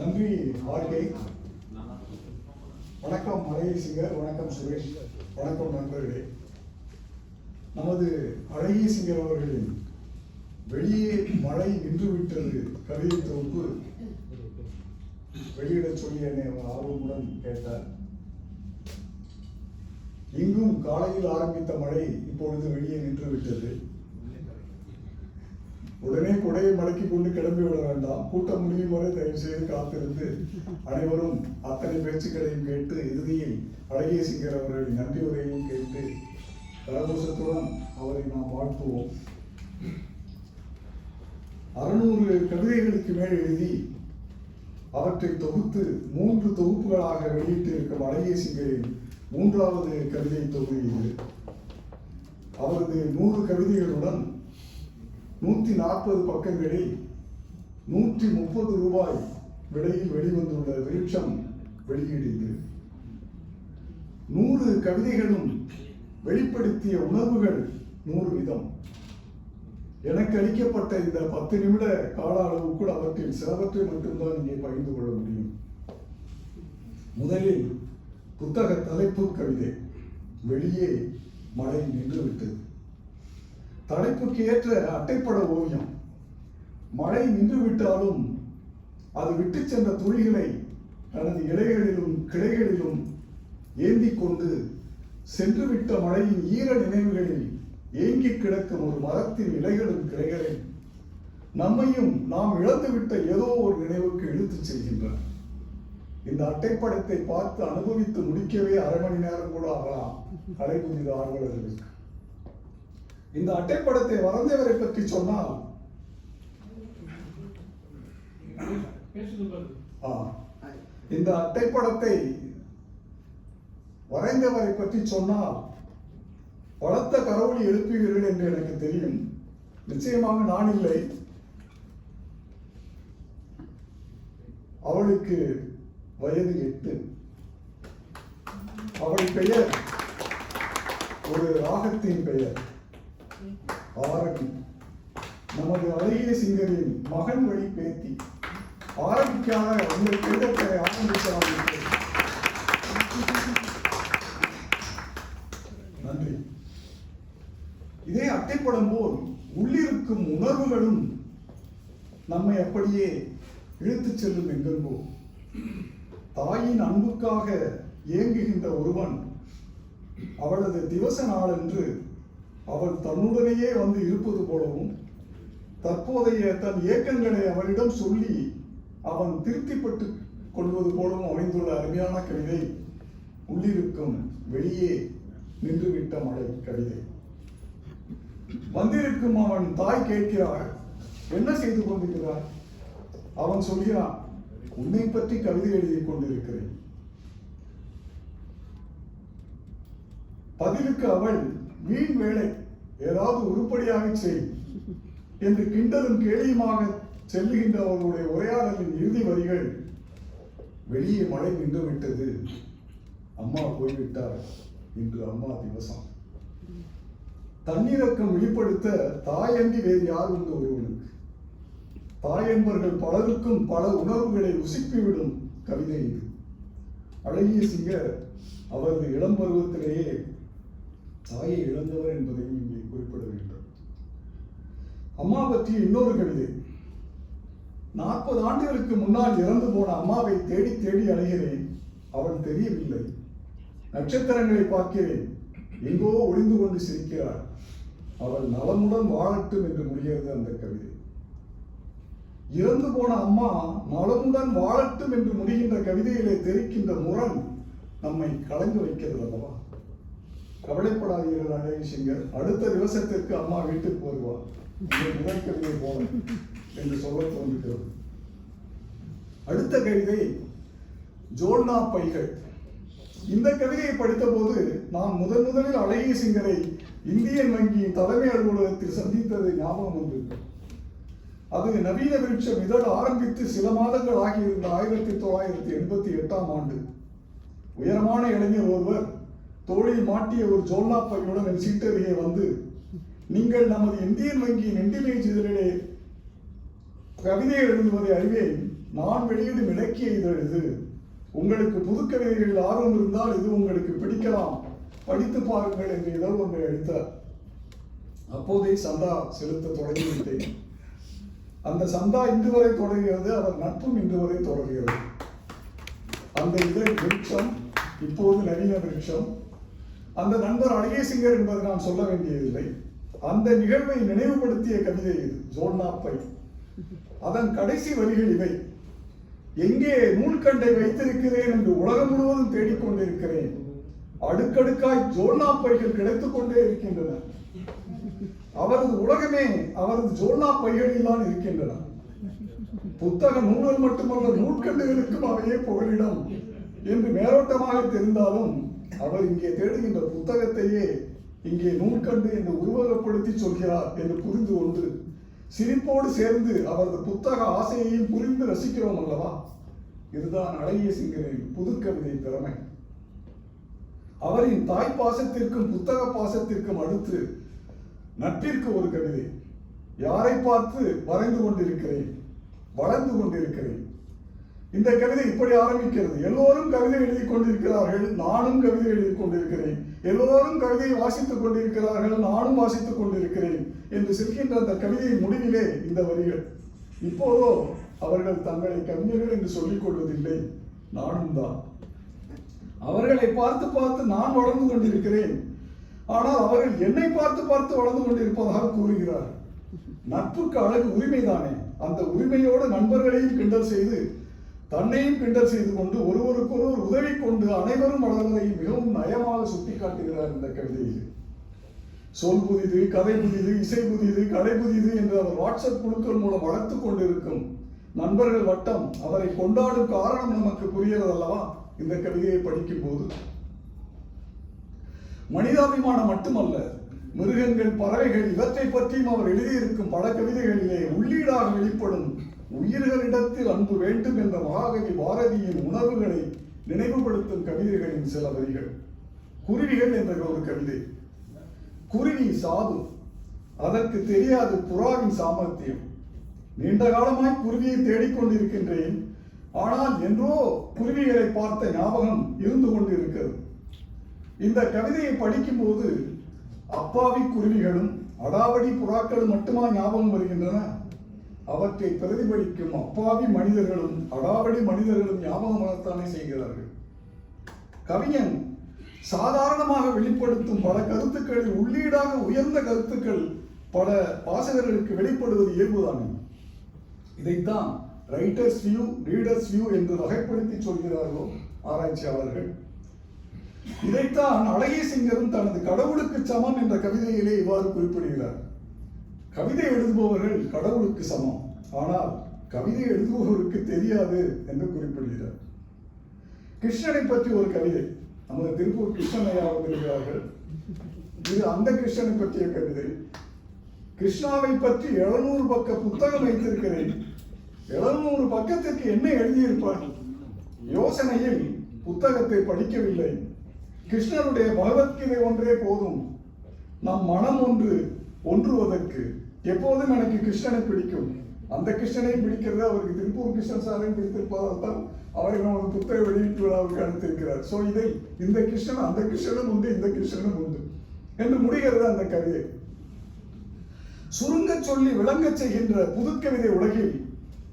நன்றி வாழ்க்கை வணக்கம் மலையசிங்கர் வணக்கம் சுரேஷ். வணக்கம் நண்பர்களே. நமது அழகிய சிங்கர் அவர்களின் வெளியே மழை நின்றுவிட்டது கவிதை தொகுப்பு வெளியிடச் சொல்லி என்னை அவர் ஆர்வமுடன் கேட்டார். இங்கும் காலையில் ஆரம்பித்த மழை இப்பொழுது வெளியே நின்றுவிட்டது. உடனே குடையை மடக்கி கொண்டு கிளம்பி விட வேண்டாம். கூட்டம் முடியும் வரை தயவு செய்து காத்திருந்து அனைவரும் அத்தனை பேச்சுக்களையும் கேட்டு இறுதியில் அழகிய சிங்கர் அவர்களின் நன்றி உரையையும் கேட்டு கரகோஷத்துடன் அவரை நாம் வாழ்த்துவோம். அறுநூறு கவிதைகளுக்கு மேல் எழுதி அவற்றை தொகுத்து மூன்று தொகுப்புகளாக வெளியிட்டிருக்கும் அழகிய சிங்கரின் மூன்றாவது கவிதை தொகுதி இது. அவரது நூறு கவிதைகளுடன் நூற்றி நாற்பது பக்கங்களில் நூற்றி முப்பது ரூபாய் விலையில் வெளிவந்துள்ள விருட்சம் வெளியீடு நூறு கவிதைகளும் வெளிப்படுத்திய உணர்வுகள் நூறு விதம். எனக்கு அளிக்கப்பட்ட இந்த பத்து நிமிட கால அளவுக்குள் அவற்றில் சிலவற்றை மட்டும்தான் இங்கே பகிர்ந்து கொள்ள முடியும். முதலில் புத்தக தலைப்பு கவிதை வெளியே மழை நின்று விட்டது தலைப்புக்கு ஏற்ற அட்டைப்பட ஓவியம். மழை நின்று விட்டாலும் அது விட்டு சென்ற துளிகளை தனது இலைகளிலும் கிளைகளிலும் ஏந்தி கொண்டு சென்றுவிட்ட மழையின் ஈர நினைவுகளில் ஏங்கி கிடக்கும் ஒரு மரத்தின் இலைகளும் கிளைகளில் நம்மையும் நாம் இழந்துவிட்ட ஏதோ ஒரு நினைவுக்கு இழுத்துச் செல்கின்றன. இந்த அட்டைப்படத்தை பார்த்து அனுபவித்து முடிக்கவே அரை மணி நேரம் கூட ஆகலாம். கலைபுரித ஆர்வலர்களுக்கு. இந்த அட்டைப்படத்தை வரைந்தவரை பற்றி சொன்னால். இந்த அட்டைப்படத்தை வரைந்தவரை பற்றி சொன்னால் பலத்த கரவொலி எழுப்புவீர்கள் என்று எனக்கு தெரியும். நிச்சயமாக நான் இல்லை அவளுக்கு வயது எட்டு. அவள் பெயர் ஒரு ராகத்தின் பெயர். ஆரவி நமது அழகிய சிங்கரின் மகன் வழி பேத்தி. ஆரம்பிக்காக உங்கள் கடிதத்தை ஆரம்பிக்கலாம் நன்றி. இதே அட்டைப்படம் போல் உள்ளிருக்கும் உணர்வுகளும் நம்மை அப்படியே இழுத்துச் செல்லும் எங்கெங்கோ தாயின் அன்புக்காக ஏங்குகின்ற ஒருவன் அவளது திவச நாளன்று அவள் தன்னுடனேயே வந்து இருப்பது போலவும் தற்போதைய தன் ஏக்கங்களை அவளிடம் சொல்லி அவன் திருப்திப்பட்டு கொள்வது போலவும் அமைந்துள்ள அருமையான கவிதை உள்ளிருக்கும் வெளியே நின்றுவிட்ட மழை கவிதை. வந்திருக்கும் அவன் தாய் கேட்கிறாள் என்ன செய்து கொண்டிருக்கிறார் அவன் சொல்கிறான் உன்னை பற்றி கவிதை எழுதிக் கொண்டிருக்கிறேன். பதிலுக்கு அவள் வீண் வேலை ஏதாவது உருப்படியாக செய் என்று கிண்டலும் கேலியுமாக செல்லுகின்ற அவர்களுடைய உரையாடலின் இறுதி வரிகள் வெளியே மழை நின்று விட்டது அம்மா போய்விட்டார் என்று அம்மா திவசம். தன்னிறக்கம் வெளிப்படுத்த தாயன்றி வேறு யார் உண்டு ஒருவனுக்கு? தாய் பலருக்கும் பல உணர்வுகளை உசுப்பிவிடும் கவிதை இது. அழகிய சிங்கர் அவரது இளம் பருவத்திலேயே தாயை இழந்தவர் என்பதையும் இங்கே குறிப்பிட வேண்டும். அம்மா பற்றிய இன்னொரு கவிதை. நாற்பது ஆண்டுகளுக்கு முன்னால் இறந்து போன அம்மாவை தேடி தேடி அலைகிறேன். அவள் தெரியவில்லை. நட்சத்திரங்களை பார்க்கிறேன். எங்கோ ஒளிந்து கொண்டு சிரிக்கிறாள். அவள் நலமுடன் வாழட்டும் என்று முடிகிறது அந்த கவிதை. இறந்து போன அம்மா நலமுடன் வாழட்டும் என்று முடிகின்ற கவிதையிலே தெரிக்கின்ற முரண் நம்மை கலங்க வைக்கிறது அல்லவா? கவலைப்படாதீர்கள் அழகி சிங்கர். அடுத்த திவசத்திற்கு அம்மா வீட்டுக்கு வருவார் இந்த முதல் கவிதை என்று சொல்ல தோன்றுகிறது. அடுத்த கவிதை ஜோல்னா பைகள். இந்த கவிதையை படித்தபோது நான் முதன் முதலில் அழகிய சிங்கரை இந்தியன் வங்கியின் தலைமை அலுவலகத்தில் சந்தித்ததை ஞாபகம் வந்து அது நவீன விருட்சம் இதழ் ஆரம்பித்து சில மாதங்கள் ஆகியிருந்த ஆயிரத்தி தொள்ளாயிரத்தி எண்பத்தி எட்டாம் ஆண்டு. உயரமான இளைஞர் ஒருவர் தோளில் மாட்டிய ஒரு ஜோல்லா பையுடன் என் சீட்டருகே வந்து நீங்கள் நமது இந்தியன் வங்கியின் இண்டிமேஜ் இதழிலே கவிதை எழுதுவதை அறிவேன். நான் வெளியிடும் இலக்கிய இதழ் இது. உங்களுக்கு புதுக்கவிதைகளில் ஆர்வம் இருந்தால் இது உங்களுக்கு பிடிக்கலாம். படித்து பாருங்கள் என்று இதழ் ஒன்றை அளித்தார். அப்போதே சந்தா செலுத்த தொடங்கிவிட்டேன். அந்த சந்தா இன்று வரை தொடர்கிறது அவர் நட்பும் இன்று வரை தொடர்கிறது. அந்த இதழ் விருட்சம் இப்போது நவீன விருட்சம் அந்த நண்பர் அழகேசிங்கர் என்பது நான் சொல்ல வேண்டியதில்லை. அந்த நிகழ்வை நினைவுபடுத்திய கவிதை இது ஜோன்னாப்பை அதன் கடைசி வரிகள் இவை. எங்கே நூல்கண்டை வைத்திருக்கிறேன் என்று உலகம் முழுவதும் தேடிக்கொண்டிருக்கிறேன். அடுக்கடுக்காய் ஜோல்னாப்பைகள் கிடைத்துக் கொண்டே இருக்கின்றன. அவரது உலகமே அவரது ஜோல்னா பைகளில் தான் இருக்கின்றன. புத்தக நூல்கள் மட்டுமல்ல நூற்கண்டுகளுக்கும் அவையே புகலிடம் என்று மேலோட்டமாக தெரிந்தாலும் அவர் இங்கே தேடுகின்ற புத்தகத்தையே இங்கே நூற்கண்டு என்று உருவகப்படுத்தி சொல்கிறார் என்று புரிந்து கொண்டு சிரிப்போடு சேர்ந்து அவரது புத்தக ஆசையையும் புரிந்து ரசிக்கிறோம் அல்லவா? இதுதான் அழகிய சிங்கரின் புதுக்கவிதை திறமை. அவரின் தாய் பாசத்திற்கும் புத்தக பாசத்திற்கும் அடுத்து நட்பிற்கு ஒரு கவிதை. யாரை பார்த்து வரைந்து கொண்டிருக்கிறேன்? வளர்ந்து கொண்டிருக்கிறேன். இந்த கவிதை இப்படி ஆரம்பிக்கிறது. எல்லோரும் கவிதை எழுதி கொண்டிருக்கிறார்கள். நானும் கவிதை எழுதி கொண்டிருக்கிறேன். எல்லோரும் கவிதையை வாசித்துக் கொண்டிருக்கிறார்கள். நானும் வாசித்துக் கொண்டிருக்கிறேன் என்று செல்கின்ற அந்த கவிதையின் முடிவிலே இந்த வரிகள். இப்போதோ அவர்கள் தங்களை கவிஞர்கள் என்று சொல்லிக் கொள்வதில்லை. நானும் தான். அவர்களை பார்த்து பார்த்து நான் வளர்ந்து கொண்டிருக்கிறேன். ஆனால் அவர்கள் என்னை பார்த்து பார்த்து வளர்ந்து கொண்டிருப்பதாக கூறுகிறார். நட்புக்கு அழகு உரிமைதானே? அந்த உரிமையோடு நண்பர்களையும் கிண்டல் செய்து தன்னையும் கிண்டல் செய்து கொண்டு ஒருவருக்கொருவர் உதவி கொண்டு அனைவரும் வளர்வதை மிகவும் நயமாக சுட்டி காட்டுகிறார் இந்த கவிதையில் சொல் புதிது கதை புதிது இசை புதிது கடை புதிது என்று அவர் வாட்ஸ்அப் குழுக்கள் மூலம் வளர்த்து கொண்டிருக்கும் நண்பர்கள் வட்டம் அவரை கொண்டாடும் காரணம் நமக்கு புரிகிறது அல்லவா? இந்த கவிதையை படிக்கும் போது. மனிதாபிமானம் மட்டுமல்ல மிருகங்கள் பறவைகள் இவற்றை பற்றியும் அவர் எழுதியிருக்கும் பல கவிதைகளிலே உள்ளீடாக வெளிப்படும் உயிர்களிடத்தில் அன்பு வேண்டும் என்ற மகாகவி பாரதியின் உணர்வுகளை நினைவுபடுத்தும் கவிதைகளின் சில வரிகள். குருவிகள் என்ற ஒரு கவிதை. குருவி சாது. அதற்கு தெரியாது புறாவின் சாமர்த்தியம். நீண்ட காலமாய் குருவியை தேடிக்கொண்டிருக்கின்றேன். ஆனால் என்றோ குருவிகளை பார்த்த ஞாபகம் இருந்து கொண்டிருக்கிறது. இந்த கவிதையை படிக்கும்போது அப்பாவி குருவிகளும் அடாவடி புறாக்களும் மட்டுமா ஞாபகம் வருகின்றன? அவற்றை பிரதிபலிக்கும் அப்பாவி மனிதர்களும் அடாவடி மனிதர்களும் ஞாபகமாகத்தானே செய்கிறார்கள். கவிஞன் சாதாரணமாக வெளிப்படுத்தும் பல கருத்துக்களில் உள்ளீடாக உயர்ந்த கருத்துக்கள் பல வாசகர்களுக்கு வெளிப்படுவது இயல்புதானே? இதைத்தான் ரைட்டர்ஸ் வியூ ரீடர்ஸ் வியூ என்று வகைப்படுத்தி சொல்கிறார்களோ ஆராய்ச்சியாளர்கள். இதைத்தான் அழகிய சிங்கரும் தனது கடவுளுக்கு சமம் என்ற கவிதையிலே இவ்வாறு குறிப்பிடுகிறார். கவிதை எழுதுபவர்கள் கடவுளுக்கு சமம். ஆனால் கவிதை எழுதுபவருக்கு தெரியாது என்று குறிப்பிடுகிறார். கிருஷ்ணனை பற்றி ஒரு கவிதை. நமது திருப்பூர் கிருஷ்ணன் வந்திருக்கிறார்கள் இது அந்த கிருஷ்ணனை பற்றிய கவிதை. கிருஷ்ணாவை பற்றி எழுநூறு பக்க புத்தகம் வைத்திருக்கிறேன். எழுநூறு பக்கத்திற்கு என்ன எழுதியிருப்பார் யோசனையில் புத்தகத்தை படிக்கவில்லை. கிருஷ்ணனுடைய பகவத்கீதை ஒன்றே போதும். நம் மனம் ஒன்று ஒன்றுவதற்கு எப்போதும் எனக்கு கிருஷ்ணனை பிடிக்கும். அந்த கிருஷ்ணனை பிடிக்கிறது அவருக்கு திருப்பூர் கிருஷ்ணன் சாரையும் பிடித்திருப்பதால் தான் அவரை நமது புத்தக வெளியீட்டு விழாவுக்கு அனுப்பியிருக்கிறார். ஸோ இதை இந்த கிருஷ்ணன் அந்த கிருஷ்ணனும் உண்டு இந்த கிருஷ்ணனும் உண்டு என்று முடிகிறது அந்த கதையை. சுருங்க சொல்லி விளங்கச் செய்கின்ற புதுக்கவிதை உலகில்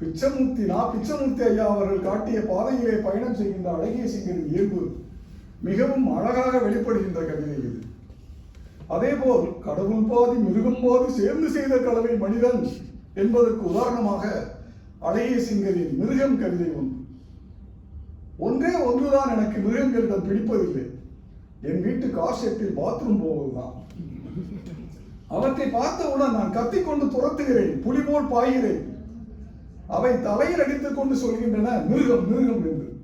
பிச்சமூர்த்தி நான் பிச்சமூர்த்தி ஐயா அவர்கள் காட்டிய பாதையிலே பயணம் செய்கின்ற அழகிய சிங்கரின் இயல்பு மிகவும் அழகாக வெளிப்படுகின்ற கவிதை இது. அதேபோல் கடவுள் பாதி மிருகம் பாதி சேர்ந்து செய்த கலவை மனிதன் என்பதற்கு உதாரணமாக அழகிய சிங்கரின் மிருகம் கவிதை ஒன்று. ஒன்றே ஒன்றுதான் எனக்கு மிருகங்களிடம் பிடிப்பதில்லை. என் வீட்டு கார் பாத்ரூம் போவதுதான். அவற்றை பார்த்தவுடன் நான் கத்திக்கொண்டு துரத்துகிறேன். புலி போல் பாய்கிறேன். அவை தலையில் அடித்துக் கொண்டு சொல்கின்றன மிருகம் மிருகம் என்று.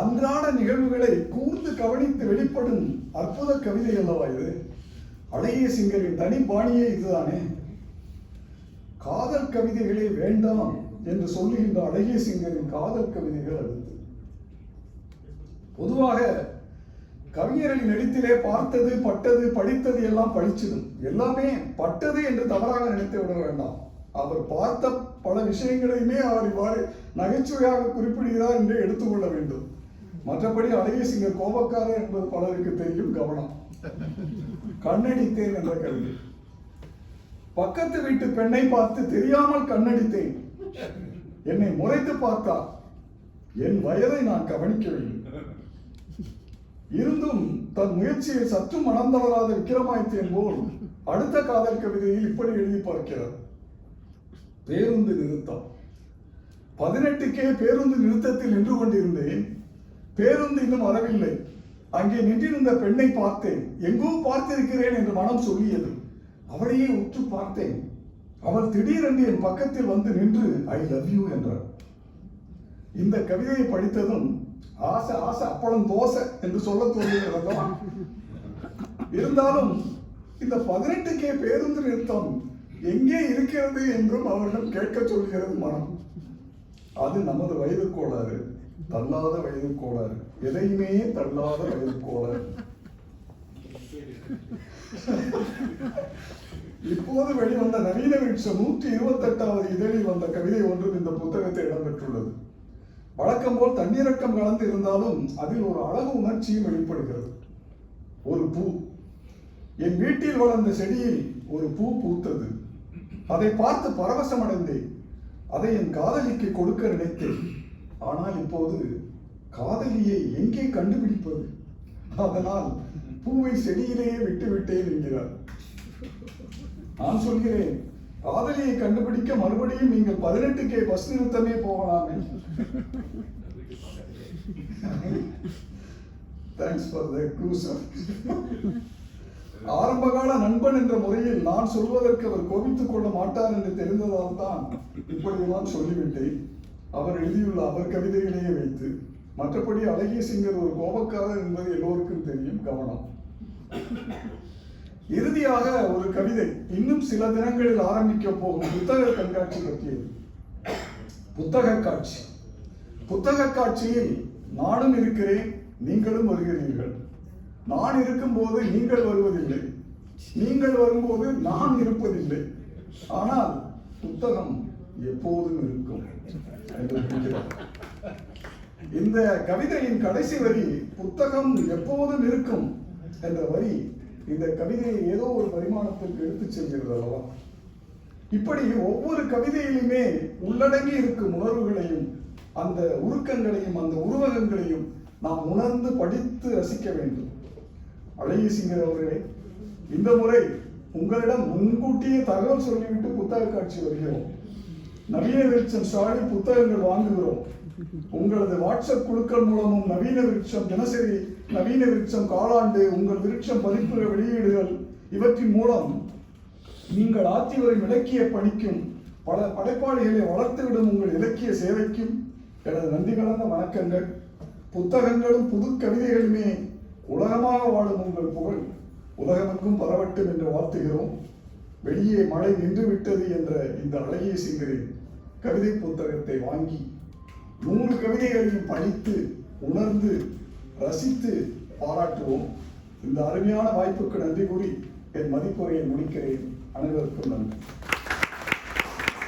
அன்றாட நிகழ்வுகளை கூர்ந்து கவனித்து வெளிப்படும் அற்புத கவிதை அல்லவா இது? அழகிய சிங்கரின் தனி பாணியே இதுதானே? காதல் கவிதைகளே வேண்டாம் என்று சொல்லுகின்ற அழகிய சிங்கரின் காதல் கவிதைகள் அடுத்து பொதுவாக கவிஞர்களின் எழுத்திலே பார்த்தது பட்டது படித்தது எல்லாம் பழிச்சிடும். எல்லாமே பட்டது என்று தவறாக நினைத்து விட வேண்டாம். அவர் பார்த்த பல விஷயங்களையுமே அவர் இவ்வாறு நகைச்சுவையாக குறிப்பிடுகிறார் என்று எடுத்துக்கொள்ள வேண்டும். மற்றபடி அழகிய சிங்க கோபக்காரர் என்பது பலருக்கு தெரியும் கவனம். கண்ணடித்தேன் என்ற கல்வி பக்கத்து வீட்டு பெண்ணை பார்த்து தெரியாமல் கண்ணடித்தேன். என்னை முறைத்து பார்த்தார். என் வயதை நான் கவனிக்கவில்லை. இருந்தும் தன் முயற்சியை சற்றும் மணந்தவராத விக்கிரமாதித்யன் போல் அடுத்த காதல் கவிதையில் இப்படி எழுதி பார்க்கிறார். பேருந்து நிறுத்தம். பதினெட்டுக்கே பேருந்து நிறுத்தத்தில் நின்று கொண்டிருந்தேன். பேருந்து இன்னும் வரவில்லை. அங்கே நின்றிருந்த பெண்ணை பார்த்தேன். எங்கோ பார்த்திருக்கிறேன் என்று மனம் சொல்லியது. அவளையே உற்று பார்த்தேன். அவள் திடீரென்று என் பக்கத்தில் வந்து நின்று ஐ லவ் யூ என்றார் இந்த கவிதையை படித்ததும் ஆசை ஆசை அப்பளம் தோசை என்று சொல்ல தோன்றியது இருந்தாலும் இந்த பதினெட்டு கே பேருந்து நிறுத்தம் எங்கே இருக்கிறது என்றும் அவரிடம் கேட்க சொல்கிறது மனம். அது நமது வயது கோளாறு. தள்ளாத வயது கோளாறு. எதையுமே தள்ளாத வயது கோளாறு. இப்போது வெளிவந்த நவீன விருட்சம் நூற்றி இருபத்தெட்டாவது இதழில் வந்த கவிதை ஒன்றும் இந்த புத்தகத்தில் இடம்பெற்றுள்ளது. வழக்கம் போல் தண்ணீரக்கம் கலந்து இருந்தாலும் அதில் ஒரு அழகு உணர்ச்சியும் வெளிப்படுகிறது. ஒரு பூ. என் வீட்டில் வளர்ந்த செடியில் ஒரு பூ பூத்தது. அதை பார்த்து பரவசமடைந்தேன். அதை என் காதலிக்கு கொடுக்க நினைத்தேன். ஆனால் இப்போது காதலியை எங்கே கண்டுபிடிப்பது? அதனால் பூவை செடியிலேயே விட்டு விட்டேன் என்கிறார். நான் சொல்கிறேன் காதலியை கண்டுபிடிக்க மறுபடியும் நீங்கள் பதினெட்டு கே பஸ் நிறுத்தமே போகலாமே. தேங்க்ஸ் ஃபார் த க்ரூசர் ஆரம்பகால நண்பன் என்ற முறையில் நான் சொல்வதற்கு அவர் கோபித்துக் கொள்ள மாட்டார் என்று தெரிந்ததால் தான் இப்படியெல்லாம் சொல்லிவிட்டேன். அவர் எழுதியுள்ள அவர் கவிதைகளையே வைத்து மற்றபடி அழகிய சிங்கர் ஒரு கோபக்காரர் என்பது எல்லோருக்கும் தெரியும் கவனம். இறுதியாக ஒரு கவிதை இன்னும் சில தினங்களில் ஆரம்பிக்க போகும் புத்தக கண்காட்சி பற்றியது. புத்தக காட்சி. புத்தக காட்சியில் நானும் இருக்கிறேன் நீங்களும் வருகிறீர்கள். நான் இருக்கும்போது நீங்கள் வருவதில்லை. நீங்கள் வரும்போது நான் இருப்பதில்லை. ஆனால் புத்தகம் எப்போதும் இருக்கும். என்று இந்த கவிதையின் கடைசி வரி புத்தகம் எப்போதும் இருக்கும் என்ற வரி இந்த கவிதையை ஏதோ ஒரு பரிமாணத்திற்கு எடுத்துச் செல்கிறது அல்லவா இப்படி ஒவ்வொரு கவிதையிலுமே உள்ளடங்கி இருக்கும் உணர்வுகளையும் அந்த உருக்கங்களையும் அந்த உருவகங்களையும் நாம் உணர்ந்து படித்து ரசிக்க வேண்டும். அழகிய சிங்கர் அவர்களே இந்த முறை உங்களிடம் முன்கூட்டியே தகவல் சொல்லிவிட்டு புத்தக காட்சி வருகிறோம். நவீன விருட்சம் ஸ்டாலில் புத்தகங்கள் வாங்குகிறோம். உங்களது வாட்ஸ்அப் குழுக்கள் மூலமும் நவீன விருட்சம் தினசரி நவீன விருட்சம் காலாண்டு உங்கள் விருட்சம் பதிப்புகள் வெளியீடுகள் இவற்றின் மூலம் நீங்கள் ஆற்றி வரும் இலக்கிய பணிக்கும் பல படைப்பாளிகளை வளர்த்துவிடும் உங்கள் இலக்கிய சேவைக்கும் எனது நன்றி கலந்த வணக்கங்கள். புத்தகங்களும் புது கவிதைகளுமே உலகமாக வாழும் உங்கள் புகழ். உலகமெங்கும் பரவட்டும் என்று வாழ்த்துகிறோம். வெளியே மழை நின்று விட்டது என்ற இந்த அழகிய சிங்கரின் கவிதை புத்தகத்தை வாங்கி நூறு கவிதைகளையும் படித்து உணர்ந்து ரசித்து பாராட்டுவோம். இந்த அருமையான வாய்ப்புக்கு நன்றி கூறி என் மதிப்புரையை முடிக்கிறேன். அனைவருக்கும் நன்றி.